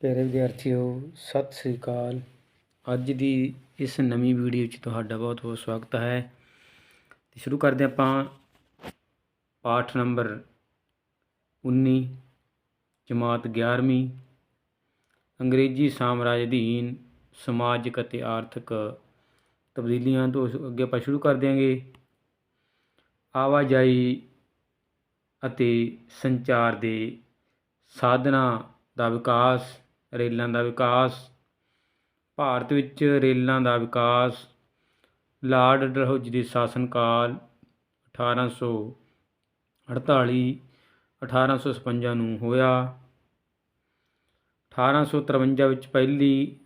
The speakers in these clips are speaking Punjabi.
ਪਿਆਰੇ ਵਿਦਿਆਰਥੀਓ, ਸਤਿ ਸ੍ਰੀ ਅਕਾਲ। ਅੱਜ ਦੀ ਇਸ ਨਵੀਂ ਵੀਡੀਓ 'ਚ ਤੁਹਾਡਾ ਬਹੁਤ ਬਹੁਤ ਸਵਾਗਤ ਹੈ। ਤੇ ਸ਼ੁਰੂ ਕਰਦੇ ਹਾਂ ਆਪਾਂ ਪਾਠ ਨੰਬਰ 19 ਜਮਾਤ 11ਵੀਂ ਅੰਗਰੇਜ਼ੀ ਸਾਮਰਾਜ ਅਧੀਨ ਸਮਾਜਿਕ ਅਤੇ ਆਰਥਿਕ ਤਬਦੀਲੀਆਂ ਤੋਂ ਅੱਗੇ ਆਪਾਂ ਸ਼ੁਰੂ ਕਰ ਦਿਆਂਗੇ ਆਵਾਜਾਈ ਅਤੇ ਸੰਚਾਰ ਦੇ ਸਾਧਨਾਂ ਦਾ ਵਿਕਾਸ ਰੇਲਾਂ ਦਾ ਵਿਕਾਸ, ਭਾਰਤ ਵਿੱਚ ਰੇਲਾਂ ਦਾ ਵਿਕਾਸ, ਲਾਰਡ ਡਲਹੌਜੀ ਦੇ ਸ਼ਾਸਨ ਕਾਲ 1848 1856 ਨੂੰ ਹੋਇਆ। 1853 ਵਿੱਚ ਪਹਿਲੀ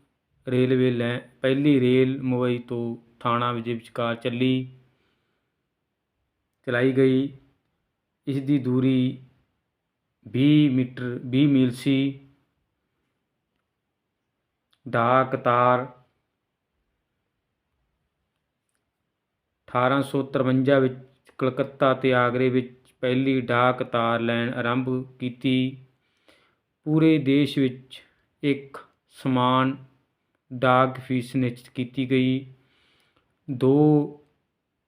ਰੇਲਵੇ ਲੈ, ਪਹਿਲੀ ਰੇਲ ਮੁੰਬਈ ਤੋਂ ਥਾਣਾ ਵਿਜੇ ਵਿਚਕਾਰ ਚੱਲੀ, ਚਲਾਈ ਗਈ। ਇਸ ਦੀ ਦੂਰੀ 20 ਮੀਟਰ 20 ਮੀਲ ਸੀ। ਡਾਕ ਤਾਰ 1853 ਵਿੱਚ ਕਲਕੱਤਾ ਤੇ ਆਗਰੇ ਵਿੱਚ ਪਹਿਲੀ ਡਾਕ ਤਾਰ ਲੈਣ ਆਰੰਭ ਕੀਤੀ। ਪੂਰੇ ਦੇਸ਼ ਵਿੱਚ ਇੱਕ ਸਮਾਨ ਡਾਕ ਫੀਸ ਨਿਸ਼ਚਿਤ ਕੀਤੀ ਗਈ। ਦੋ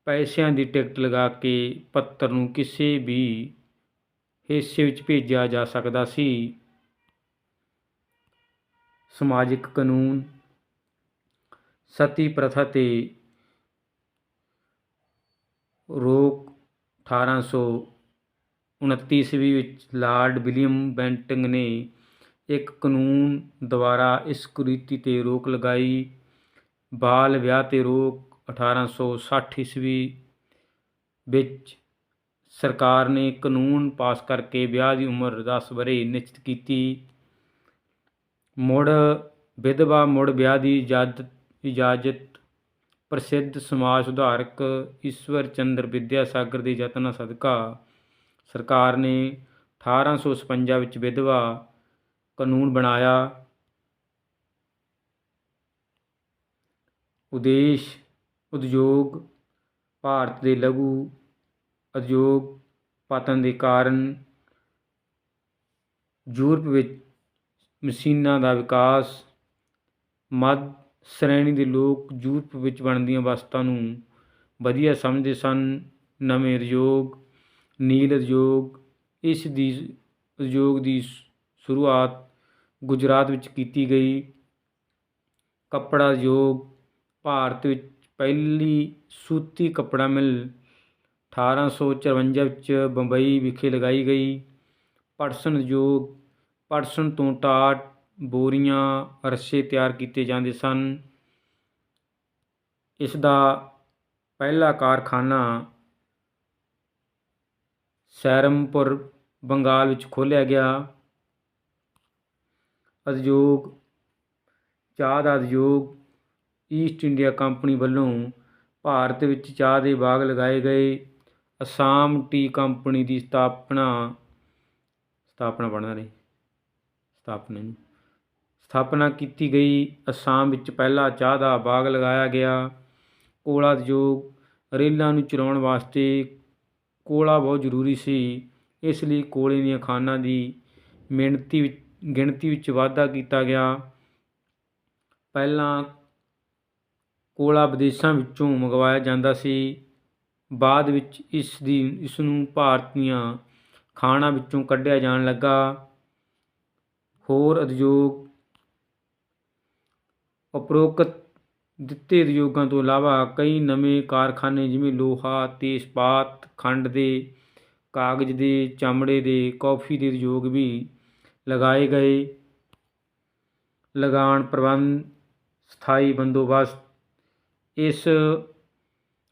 ਪੈਸਿਆਂ ਦੀ ਟਿਕਟ ਲਗਾ ਕੇ ਪੱਤਰ ਨੂੰ ਕਿਸੇ ਵੀ ਹਿੱਸੇ ਵਿੱਚ ਭੇਜਿਆ ਜਾ ਸਕਦਾ ਸੀ। ਸਮਾਜਿਕ ਕਾਨੂੰਨ, ਸਤੀ ਪ੍ਰਥਾ ਤੇ ਰੋਕ 1829 ਈਸਵੀ ਵਿੱਚ ਲਾਰਡ ਵਿਲੀਅਮ ਬੈਂਟਿੰਗ ਨੇ ਇੱਕ ਕਾਨੂੰਨ ਦੁਆਰਾ ਇਸ ਕੁਰੀਤੀ ਤੇ ਰੋਕ ਲਗਾਈ। ਬਾਲ ਵਿਆਹ ਤੇ ਰੋਕ 1860 ਈਸਵੀ ਵਿੱਚ ਸਰਕਾਰ ਨੇ ਕਾਨੂੰਨ ਪਾਸ ਕਰਕੇ ਵਿਆਹ ਦੀ ਉਮਰ 10 ਵਰ੍ਹੇ ਨਿਸ਼ਚਿਤ ਕੀਤੀ। ਮੁੜ ਵਿਧਵਾ ਮੁੜ ਵਿਆਹ ਦੀ ਇਜਾਜ਼ਤ ਇਜਾਜ਼ਤ, ਪ੍ਰਸਿੱਧ ਸਮਾਜ ਸੁਧਾਰਕ ਈਸ਼ਵਰ ਚੰਦਰ ਵਿਦਿਆਸਾਗਰ ਦੇ ਯਤਨਾਂ ਸਦਕਾ ਸਰਕਾਰ ਨੇ 1856 ਵਿੱਚ ਵਿਧਵਾ ਕਾਨੂੰਨ ਬਣਾਇਆ। ਉਦੇਸ਼, ਉਦਯੋਗ ਭਾਰਤ ਦੇ ਲਘੂ ਉਦਯੋਗ ਪਤਨ ਦੇ ਕਾਰਨ ਯੂਰਪ ਵਿੱਚ ਮਸ਼ੀਨਾਂ ਦਾ ਵਿਕਾਸ, ਮੱਧ ਸ਼੍ਰੇਣੀ ਦੇ ਲੋਕ ਯੂਰਪ ਵਿੱਚ ਬਣਦੀਆਂ ਵਸਤਾਂ ਨੂੰ ਵਧੀਆ ਸਮਝਦੇ ਸਨ। ਨਵੇਂ ਉਦਯੋਗ, ਨੀਲ ਉਦਯੋਗ, ਇਸ ਦੀ ਉਦਯੋਗ ਦੀ ਸ਼ੁਰੂਆਤ ਗੁਜਰਾਤ ਵਿੱਚ ਕੀਤੀ ਗਈ। ਕੱਪੜਾ ਉਦਯੋਗ, ਭਾਰਤ ਵਿੱਚ ਪਹਿਲੀ ਸੂਤੀ ਕੱਪੜਾ ਮਿਲ 1854 ਵਿੱਚ ਬੰਬਈ ਵਿਖੇ ਲਗਾਈ ਗਈ। ਪਟਸਨ ਉਦਯੋਗ ਪਟਸਨ ਤੋਂ ਟਾਟ ਬੋਰੀਆਂ ਰੱਸੇ ਤਿਆਰ ਕੀਤੇ ਜਾਂਦੇ ਸਨ। ਇਸ ਦਾ ਪਹਿਲਾ ਕਾਰਖਾਨਾ ਸੈਰਮਪੁਰ, ਬੰਗਾਲ ਵਿੱਚ ਖੋਲ੍ਹਿਆ ਗਿਆ। ਉਦਯੋਗ, ਚਾਹ ਦਾ ਉਦਯੋਗ ਈਸਟ ਇੰਡੀਆ ਕੰਪਨੀ ਵੱਲੋਂ ਭਾਰਤ ਵਿੱਚ ਚਾਹ ਦੇ ਬਾਗ ਲਗਾਏ ਗਏ। ਅਸਾਮ ਟੀ ਕੰਪਨੀ ਦੀ ਸਥਾਪਨਾ ਸਥਾਪਨਾ ਬਣਨਾ ਰਹੀ ਸਥਾਪਨਾ ਨਹੀਂ ਸਥਾਪਨਾ ਕੀਤੀ ਗਈ। ਅਸਾਮ ਵਿੱਚ ਪਹਿਲਾ ਚਾਹ ਦਾ ਬਾਗ ਲਗਾਇਆ ਗਿਆ। ਕੋਲਾ ਉਦਯੋਗ ਰੇਲਾਂ ਨੂੰ ਚਲਾਉਣ ਵਾਸਤੇ ਕੋਲਾ ਬਹੁਤ ਜ਼ਰੂਰੀ ਸੀ। ਇਸ ਲਈ ਕੋਲੇ ਦੀਆਂ ਖਾਨਾਂ ਦੀ ਮਿਣਤੀ ਵਿੱਚ ਗਿਣਤੀ ਵਿੱਚ ਵਾਧਾ ਕੀਤਾ ਗਿਆ। ਪਹਿਲਾਂ ਕੋਲਾ ਵਿਦੇਸ਼ਾਂ ਵਿੱਚੋਂ ਮੰਗਵਾਇਆ ਜਾਂਦਾ ਸੀ। ਬਾਅਦ ਵਿੱਚ ਇਸ ਦੀ, ਇਸ ਨੂੰ ਭਾਰਤ ਦੀਆਂ ਖਾਣਾਂ ਵਿੱਚੋਂ ਕੱਢਿਆ ਜਾਣ ਲੱਗਾ। ਹੋਰ ਉਦਯੋਗ ਉਪਰੋਕਤ ਦਿੱਤੇ ਉਦਯੋਗਾਂ ਤੋਂ ਇਲਾਵਾ ਕਈ ਨਵੇਂ ਕਾਰਖਾਨੇ ਜਿਵੇਂ ਲੋਹਾ, ਤੇਜ਼ਪਾਤ, ਖੰਡ ਦੇ, ਕਾਗਜ਼ ਦੇ, ਚਮੜੇ ਦੇ, ਕੌਫੀ ਦੇ ਉਦਯੋਗ ਵੀ ਲਗਾਏ ਗਏ। ਲਗਾਉਣ ਪ੍ਰਬੰਧ ਸਥਾਈ ਬੰਦੋਬਸਤ ਇਸ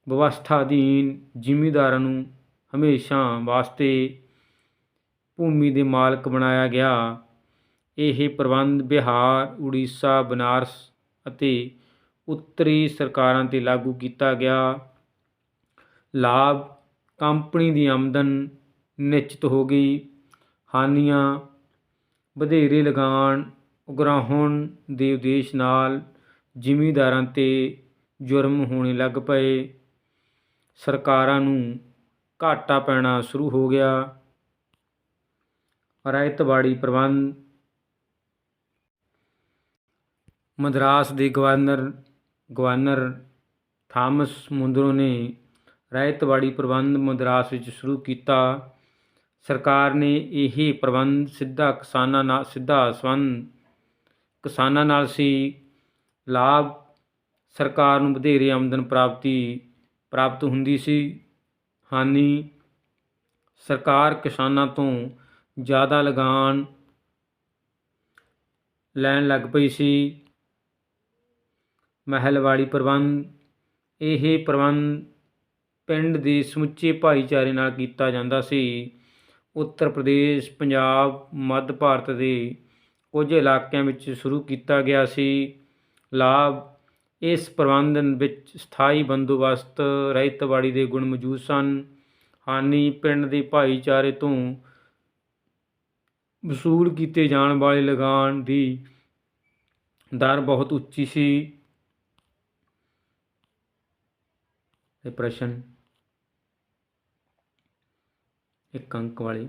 ਵਿਵਸਥਾ ਅਧੀਨ ਜ਼ਿਮੀਂਦਾਰਾਂ ਨੂੰ ਹਮੇਸ਼ਾ ਵਾਸਤੇ ਭੂਮੀ ਦੇ ਮਾਲਕ ਬਣਾਇਆ ਗਿਆ। ਇਹ ਪ੍ਰਬੰਧ ਬਿਹਾਰ, ਉੜੀਸਾ, ਬਨਾਰਸ ਅਤੇ ਉੱਤਰੀ ਸਰਕਾਰਾਂ ਤੇ ਲਾਗੂ ਕੀਤਾ ਗਿਆ। ਲਾਭ ਕੰਪਨੀ ਦੀ ਆਮਦਨ ਨਿਸ਼ਚਿਤ ਹੋ ਗਈ। ਹਾਨੀਆਂ ਵਧੇਰੇ ਲਗਾਨ ਉਗਰਾਹੁਣ ਦੇ ਉਦੇਸ਼ ਨਾਲ ਜ਼ਿਮੀਂਦਾਰਾਂ ਤੇ ਜੁਰਮ ਹੋਣੇ ਲੱਗ ਪਏ। ਸਰਕਾਰਾਂ ਨੂੰ ਘਾਟਾ ਪੈਣਾ ਸ਼ੁਰੂ ਹੋ ਗਿਆ। ਰਾਇਤਵਾੜੀ ਪ੍ਰਬੰਧ ਮਦਰਾਸ ਦੇ ਗਵਰਨਰ ਗਵਰਨਰ ਥਾਮਸ ਮੁੰਦਰੋ ਨੇ ਰਹਿਤਵਾੜੀ ਪ੍ਰਬੰਧ ਮਦਰਾਸ ਵਿੱਚ ਸ਼ੁਰੂ ਕੀਤਾ। ਸਰਕਾਰ ਨੇ ਇਹ ਪ੍ਰਬੰਧ ਸਿੱਧਾ ਕਿਸਾਨਾਂ ਨਾਲ, ਸਿੱਧਾ ਸੰਬੰਧ ਕਿਸਾਨਾਂ ਨਾਲ ਸੀ। ਲਾਭ ਸਰਕਾਰ ਨੂੰ ਵਧੇਰੇ ਆਮਦਨ ਪ੍ਰਾਪਤੀ, ਪ੍ਰਾਪਤ ਹੁੰਦੀ ਸੀ। ਹਾਨੀ ਸਰਕਾਰ ਕਿਸਾਨਾਂ ਤੋਂ ਜ਼ਿਆਦਾ ਲਗਾਨ ਲੈਣ ਲੱਗ ਪਈ ਸੀ। ਮਹਿਲਵਾੜੀ ਪ੍ਰਬੰਧ। ਇਹ ਪ੍ਰਬੰਧ ਪਿੰਡ ਦੇ ਸਮੁੱਚੇ ਭਾਈਚਾਰੇ ਨਾਲ ਕੀਤਾ ਜਾਂਦਾ ਸੀ। ਉੱਤਰ ਪ੍ਰਦੇਸ਼, ਪੰਜਾਬ, ਮੱਧ ਭਾਰਤ ਦੇ ਕੁਝ ਇਲਾਕਿਆਂ ਵਿੱਚ ਸ਼ੁਰੂ ਕੀਤਾ ਗਿਆ ਸੀ। ਲਾਭ, ਇਸ ਪ੍ਰਬੰਧਨ ਵਿੱਚ ਸਥਾਈ ਬੰਦੋਬਸਤ ਰਹਿਤਵਾੜੀ ਦੇ ਗੁਣ ਮੌਜੂਦ ਸਨ। ਹਾਨੀ ਪਿੰਡ ਦੇ ਭਾਈਚਾਰੇ ਤੋਂ ਵਸੂਲ ਕੀਤੇ ਜਾਣ ਵਾਲੇ ਲਗਾਨ ਦੀ ਦਰ ਬਹੁਤ ਉੱਚੀ ਸੀ। ਇਹ ਪ੍ਰਸ਼ਨ ਇੱਕ ਅੰਕ ਵਾਲੇ।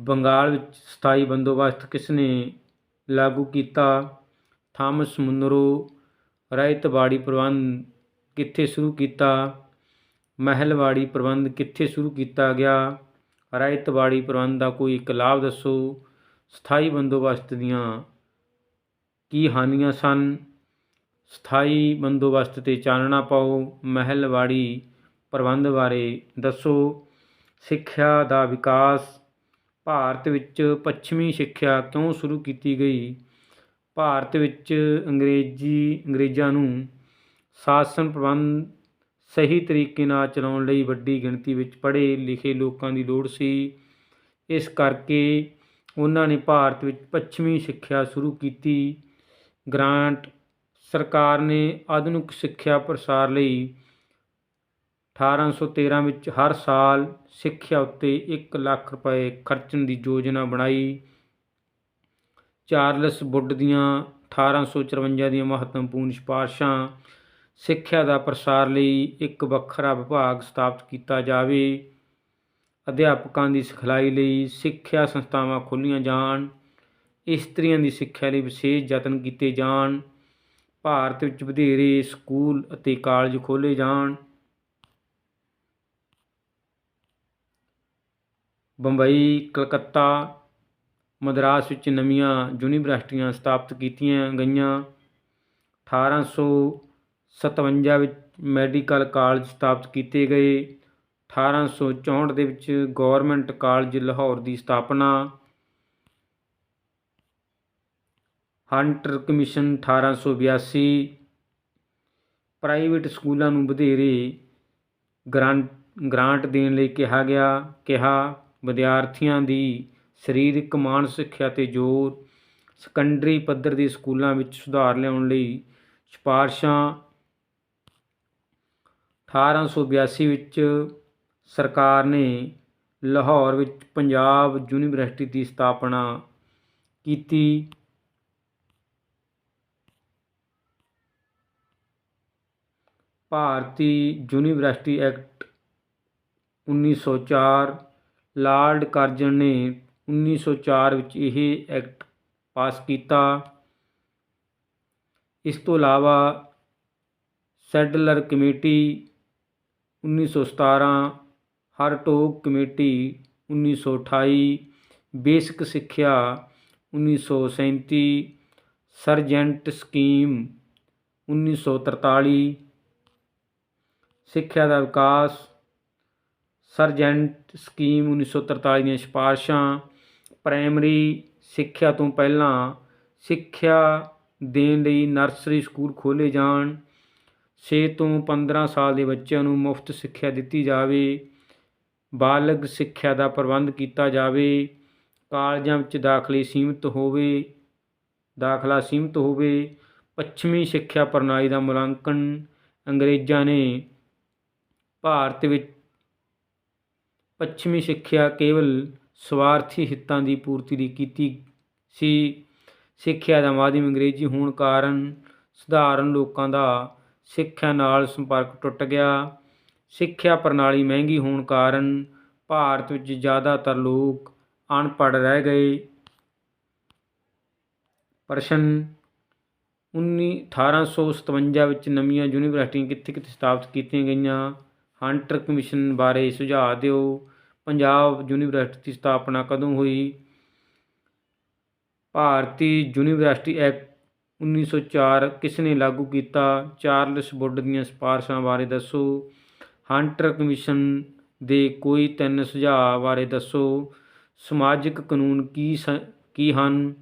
ਬੰਗਾਲ ਵਿੱਚ ਸਥਾਈ ਬੰਦੋਬਸਤ ਕਿਸ ਨੇ ਲਾਗੂ ਕੀਤਾ? ਥਾਮਸ ਮੁਨਰੋ ਰਾਇਤਵਾੜੀ ਪ੍ਰਬੰਧ ਕਿੱਥੇ ਸ਼ੁਰੂ ਕੀਤਾ? ਮਹਿਲਵਾੜੀ ਪ੍ਰਬੰਧ ਕਿੱਥੇ ਸ਼ੁਰੂ ਕੀਤਾ ਗਿਆ? ਰਾਇਤਵਾੜੀ ਪ੍ਰਬੰਧ ਦਾ ਕੋਈ ਇੱਕ ਲਾਭ ਦੱਸੋ? ਸਥਾਈ ਬੰਦੋਬਸਤ ਦੀਆਂ ਕੀ ਹਾਨੀਆਂ ਸਨ? ਸਥਾਈ ਬੰਦੋਬਸਤ ਤੇ ਚਾਨਣਾ ਪਾਓ ਮਹਿਲਵਾੜੀ ਪ੍ਰਬੰਧ ਬਾਰੇ ਦੱਸੋ। ਸਿੱਖਿਆ ਦਾ ਵਿਕਾਸ, ਭਾਰਤ ਵਿੱਚ ਪੱਛਮੀ ਸਿੱਖਿਆ ਕਿਉਂ ਸ਼ੁਰੂ ਕੀਤੀ ਗਈ? ਭਾਰਤ ਵਿੱਚ ਅੰਗਰੇਜ਼ੀ, ਅੰਗਰੇਜ਼ਾਂ ਨੂੰ ਸ਼ਾਸਨ ਪ੍ਰਬੰਧ ਸਹੀ ਤਰੀਕੇ ਨਾਲ ਚਲਾਉਣ ਲਈ ਵੱਡੀ ਗਿਣਤੀ ਵਿੱਚ ਪੜ੍ਹੇ ਲਿਖੇ ਲੋਕਾਂ ਦੀ ਲੋੜ ਸੀ। ਇਸ ਕਰਕੇ ਉਹਨਾਂ ਨੇ ਭਾਰਤ ਵਿੱਚ ਪੱਛਮੀ ਸਿੱਖਿਆ ਸ਼ੁਰੂ ਕੀਤੀ। ਗ੍ਰਾਂਟ ਸਰਕਾਰ ਨੇ ਆਧੁਨਿਕ ਸਿੱਖਿਆ ਪ੍ਰਸਾਰ ਲਈ 1813 ਵਿੱਚ ਹਰ ਸਾਲ ਸਿੱਖਿਆ ਉੱਤੇ 1 ਲੱਖ ਰੁਪਏ ਖਰਚਣ ਦੀ ਯੋਜਨਾ ਬਣਾਈ। ਚਾਰਲਸ ਵੁੱਡ ਦੀਆਂ 1854 ਦੀਆਂ ਮਹੱਤਵਪੂਰਨ ਸਿਫਾਰਸ਼ਾਂ ਸਿੱਖਿਆ ਦਾ ਪ੍ਰਸਾਰ ਲਈ ਇੱਕ ਵੱਖਰਾ ਵਿਭਾਗ ਸਥਾਪਿਤ ਕੀਤਾ ਜਾਵੇ। ਅਧਿਆਪਕਾਂ ਦੀ ਸਿਖਲਾਈ ਲਈ ਸਿੱਖਿਆ ਸੰਸਥਾਵਾਂ ਖੋਲ੍ਹੀਆਂ ਜਾਣ, ਇਸਤਰੀਆਂ ਦੀ ਸਿੱਖਿਆ ਲਈ ਵਿਸ਼ੇਸ਼ ਯਤਨ ਕੀਤੇ ਜਾਣ ਭਾਰਤ ਵਿੱਚ ਵਧੇਰੇ ਸਕੂਲ ਅਤੇ ਕਾਲਜ ਖੋਲ੍ਹੇ ਜਾਣ। ਬੰਬਈ, ਕਲਕੱਤਾ, ਮਦਰਾਸ ਵਿੱਚ ਨਵੀਆਂ ਯੂਨੀਵਰਸਿਟੀਆਂ ਸਥਾਪਿਤ ਕੀਤੀਆਂ ਗਈਆਂ। 1857 ਵਿੱਚ ਮੈਡੀਕਲ ਕਾਲਜ ਸਥਾਪਿਤ ਕੀਤੇ ਗਏ। 1864 ਦੇ ਵਿੱਚ ਗਵਰਨਮੈਂਟ ਕਾਲਜ ਲਾਹੌਰ ਦੀ ਸਥਾਪਨਾ। ਹੰਟਰ ਕਮਿਸ਼ਨ 1882 ਪ੍ਰਾਈਵੇਟ ਸਕੂਲਾਂ ਨੂੰ ਵਧੇਰੇ ਗ੍ਰਾਂਟ ਗ੍ਰਾਂਟ ਦੇਣ ਲਈ ਕਿਹਾ ਗਿਆ, ਕਿਹਾ, ਵਿਦਿਆਰਥੀਆਂ ਦੀ ਸਰੀਰਕ, ਮਾਨਸਿਕ ਸਿੱਖਿਆ ਤੇ ਜ਼ੋਰ ਸੈਕੰਡਰੀ ਪੱਧਰ ਦੇ ਸਕੂਲਾਂ ਵਿੱਚ ਸੁਧਾਰ ਲਿਆਉਣ ਲਈ ਸਿਫਾਰਸ਼ਾਂ। 1882 ਵਿੱਚ ਸਰਕਾਰ ਨੇ ਲਾਹੌਰ ਵਿੱਚ ਪੰਜਾਬ ਯੂਨੀਵਰਸਿਟੀ ਦੀ ਸਥਾਪਨਾ ਕੀਤੀ। ਭਾਰਤੀ ਯੂਨੀਵਰਸਿਟੀ ਐਕਟ 1904 ਲਾਰਡ ਕਾਰਜਨ ਨੇ 1904 ਵਿੱਚ ਇਹ ਐਕਟ ਪਾਸ ਕੀਤਾ। ਇਸ ਤੋਂ ਇਲਾਵਾ Sadler committee 1917 Hartog committee 1928 basic ਸਿੱਖਿਆ 1937 ਸਰਜੈਂਟ ਸਕੀਮ 1943 ਸਿੱਖਿਆ ਦਾ ਵਿਕਾਸ, ਸਰਜੈਂਟ ਸਕੀਮ 1943 ਦੀਆਂ ਸਿਫਾਰਸ਼ਾਂ, ਪ੍ਰਾਇਮਰੀ ਸਿੱਖਿਆ ਤੋਂ ਪਹਿਲਾਂ ਸਿੱਖਿਆ ਦੇਣ ਲਈ ਨਰਸਰੀ ਸਕੂਲ ਖੋਲ੍ਹੇ ਜਾਣ 6 ਤੋਂ 15 ਸਾਲ ਦੇ ਬੱਚਿਆਂ ਨੂੰ ਮੁਫਤ ਸਿੱਖਿਆ ਦਿੱਤੀ ਜਾਵੇ, ਬਾਲਗ ਸਿੱਖਿਆ ਦਾ ਪ੍ਰਬੰਧ ਕੀਤਾ ਜਾਵੇ, ਕਾਲਜਾਂ ਵਿੱਚ ਦਾਖਲੇ ਸੀਮਿਤ ਹੋਵੇ, ਦਾਖਲਾ ਸੀਮਿਤ ਹੋਵੇ, ਪੱਛਮੀ ਸਿੱਖਿਆ ਪ੍ਰਣਾਲੀ ਦਾ ਮੁਲਾਂਕਣ, ਅੰਗਰੇਜ਼ਾਂ ਨੇ ਭਾਰਤ ਵਿੱਚ ਪੱਛਮੀ ਸਿੱਖਿਆ ਕੇਵਲ ਸਵਾਰਥੀ ਹਿੱਤਾਂ ਦੀ ਪੂਰਤੀ ਦੀ ਕੀਤੀ ਸੀ। ਸਿੱਖਿਆ ਦਾ ਮਾਧਿਅਮ ਅੰਗਰੇਜ਼ੀ ਹੋਣ ਕਾਰਨ ਸਧਾਰਨ ਲੋਕਾਂ ਦਾ ਸਿੱਖਿਆ ਨਾਲ ਸੰਪਰਕ ਟੁੱਟ ਗਿਆ। ਸਿੱਖਿਆ ਪ੍ਰਣਾਲੀ ਮਹਿੰਗੀ ਹੋਣ ਕਾਰਨ ਭਾਰਤ ਵਿੱਚ ਜ਼ਿਆਦਾਤਰ ਲੋਕ ਅਨਪੜ੍ਹ ਰਹਿ ਗਏ। ਪ੍ਰਸ਼ਨ ਉੱਨੀ 1857 ਵਿੱਚ ਨਵੀਆਂ ਯੂਨੀਵਰਸਿਟੀਆਂ ਕਿੱਥੇ ਕਿੱਥੇ ਸਥਾਪਿਤ ਕੀਤੀਆਂ ਗਈਆਂ? ਹੰਟਰ ਕਮਿਸ਼ਨ ਬਾਰੇ ਸੁਝਾਅ ਦਿਓ। ਪੰਜਾਬ ਯੂਨੀਵਰਸਿਟੀ ਦੀ ਸਥਾਪਨਾ ਕਦੋਂ ਹੋਈ? ਭਾਰਤੀ ਯੂਨੀਵਰਸਿਟੀ ਐਕਟ 1904 ਕਿਸ ਨੇ ਲਾਗੂ ਕੀਤਾ? ਚਾਰਲਸ ਵੁੱਡ ਦੀਆਂ ਸਿਫਾਰਸ਼ਾਂ ਬਾਰੇ ਦੱਸੋ। ਹੰਟਰ ਕਮਿਸ਼ਨ ਦੇ ਕੋਈ ਤਿੰਨ ਸੁਝਾਅ ਬਾਰੇ ਦੱਸੋ। ਸਮਾਜਿਕ ਕਾਨੂੰਨ ਕੀ ਸ, ਕੀ ਹਨ?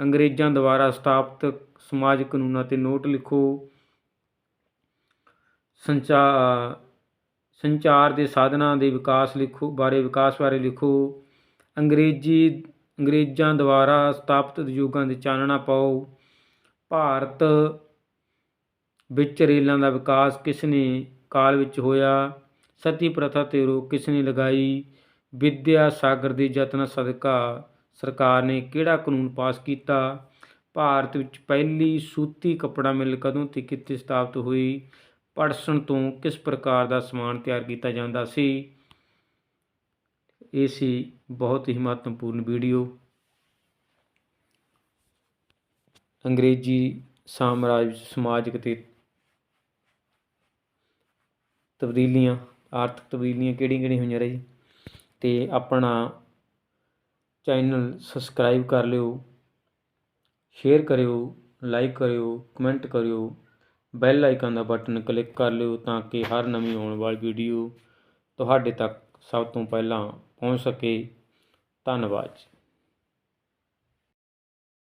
ਅੰਗਰੇਜ਼ਾਂ ਦੁਆਰਾ ਸਥਾਪਿਤ ਸਮਾਜ ਕਾਨੂੰਨਾਂ ਤੇ ਨੋਟ ਲਿਖੋ। ਸੰਚਾਰ ਸੰਚਾਰ ਦੇ ਸਾਧਨਾਂ ਦੇ ਵਿਕਾਸ ਲਿਖੋ, ਬਾਰੇ ਵਿਕਾਸ ਬਾਰੇ ਲਿਖੋ। ਅੰਗਰੇਜ਼ੀ, ਅੰਗਰੇਜ਼ਾਂ ਦੁਆਰਾ ਸਥਾਪਿਤ ਉਦਯੋਗਾਂ ਦੀ ਚਾਨਣਾ ਪਾਓ। ਭਾਰਤ ਵਿੱਚ ਰੇਲਾਂ ਦਾ ਵਿਕਾਸ ਕਿਸ ਨੇ ਕਾਲ ਵਿੱਚ ਹੋਇਆ? ਸਤੀ ਪ੍ਰਥਾ ਤੇ ਰੋਕ ਕਿਸ ਨੇ ਲਗਾਈ? ਵਿਦਿਆ ਸਾਗਰ ਦੇ ਯਤਨ ਸਦਕਾ ਸਰਕਾਰ ਨੇ ਕਿਹੜਾ ਕਾਨੂੰਨ ਪਾਸ ਕੀਤਾ? ਭਾਰਤ ਵਿੱਚ ਪਹਿਲੀ ਸੂਤੀ ਕੱਪੜਾ ਮਿਲ ਕਦੋਂ ਤੇ ਕਿੱਥੇ ਸਥਾਪਿਤ ਹੋਈ? ਪਟਸਨ ਤੋਂ ਕਿਸ ਪ੍ਰਕਾਰ ਦਾ ਸਮਾਨ ਤਿਆਰ ਕੀਤਾ ਜਾਂਦਾ ਸੀ? ਇਹ ਸੀ ਬਹੁਤ ਹੀ ਮਹੱਤਵਪੂਰਨ ਵੀਡੀਓ। ਅੰਗਰੇਜ਼ੀ ਸਾਮਰਾਜ ਸਮਾਜਿਕ ਤੇ ਤਬਦੀਲੀਆਂ, ਆਰਥਿਕ ਤਬਦੀਲੀਆਂ ਕਿਹੜੀਆਂ ਕਿਹੜੀਆਂ ਹੋਈਆਂ ਰਹੀ? ਤੇ ਆਪਣਾ ਚੈਨਲ ਸਬਸਕ੍ਰਾਈਬ ਕਰ ਲਿਓ, ਸ਼ੇਅਰ ਕਰਿਓ, ਲਾਈਕ ਕਰਿਓ, ਕਮੈਂਟ ਕਰਿਓ। ਬੈਲ ਆਈਕਨ ਦਾ ਬਟਨ ਕਲਿੱਕ ਕਰ ਲਿਓ ਤਾਂ ਕਿ ਹਰ ਨਵੀਂ ਆਉਣ ਵਾਲੀ ਵੀਡੀਓ ਤੁਹਾਡੇ ਤੱਕ ਸਭ ਤੋਂ ਪਹਿਲਾਂ ਪਹੁੰਚ ਸਕੇ। ਧੰਨਵਾਦ ਜੀ।